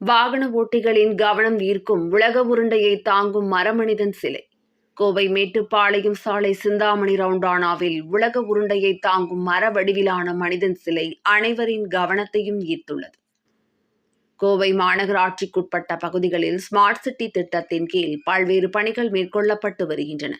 வாகன ஓட்டிகளின் கவனம் ஈர்க்கும் உலக உருண்டையை தாங்கும் மரமனிதன் சிலை. கோவை மேட்டுப்பாளையம் சாலை சிந்தாமணி ரவுண்டானாவில் உலக உருண்டையை தாங்கும் மர வடிவிலான மனிதன் சிலை அனைவரின் கவனத்தையும் ஈர்த்துள்ளது. கோவை மாநகராட்சிக்குட்பட்ட பகுதிகளில் ஸ்மார்ட் சிட்டி திட்டத்தின் கீழ் பல்வேறு பணிகள் மேற்கொள்ளப்பட்டு வருகின்றன.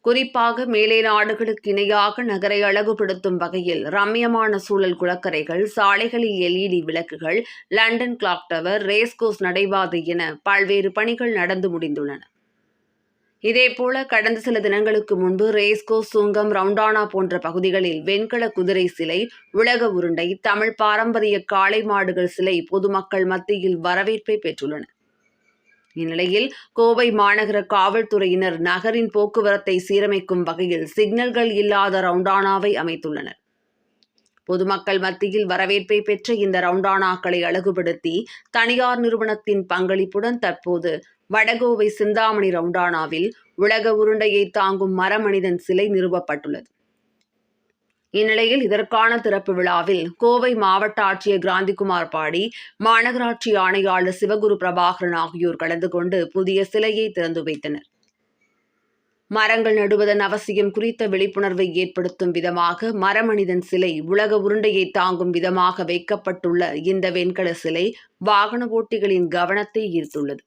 குறிப்பாக மேலே நாடுகளுக்கு இணையாக நகரை அழகுபடுத்தும் வகையில் ரம்யமான சூழல் குளக்கரைகள் சாலைகளில் எல்இடி விளக்குகள் லண்டன் கிளாக் டவர் ரேஸ்கோஸ் நடைபாதை என பல்வேறு பணிகள் நடந்து முடிந்துள்ளன. இதேபோல கடந்த சில தினங்களுக்கு முன்பு ரேஸ்கோஸ் சுங்கம் ரவுண்டானா போன்ற பகுதிகளில் வெண்கல குதிரை சிலை உலக உருண்டை தமிழ் பாரம்பரிய காளை மாடுகள் சிலை பொதுமக்கள் மத்தியில் வரவேற்பை பெற்றுள்ளன. இந்நிலையில் கோவை மாநகர காவல்துறையினர் நகரின் போக்குவரத்தை சீரமைக்கும் வகையில் சிக்னல்கள் இல்லாத ரவுண்டானாவை அமைத்துள்ளனர். பொதுமக்கள் மத்தியில் வரவேற்பை பெற்ற இந்த ரவுண்டானாக்களை அழகுபடுத்தி தனியார் நிறுவனத்தின் பங்களிப்புடன் தற்போது வடகோவை சிந்தாமணி ரவுண்டானாவில் உலக உருண்டையை தாங்கும் மரமனிதன் சிலை நிறுவப்பட்டுள்ளது. இந்நிலையில் இதற்கான திறப்பு விழாவில் கோவை மாவட்ட ஆட்சியர் கிராந்திகுமார் பாடி மாநகராட்சி ஆணையாளர் சிவகுரு பிரபாகரன் ஆகியோர் கலந்து கொண்டு புதிய சிலையை திறந்து வைத்தனர். மரங்கள் நடுவதன் அவசியம் குறித்த விழிப்புணர்வை ஏற்படுத்தும் விதமாக மரமனிதன் சிலை உலக உருண்டையை தாங்கும் விதமாக வைக்கப்பட்டுள்ள இந்த வெண்கல சிலை வாகன ஓட்டிகளின் கவனத்தை ஈர்த்துள்ளது.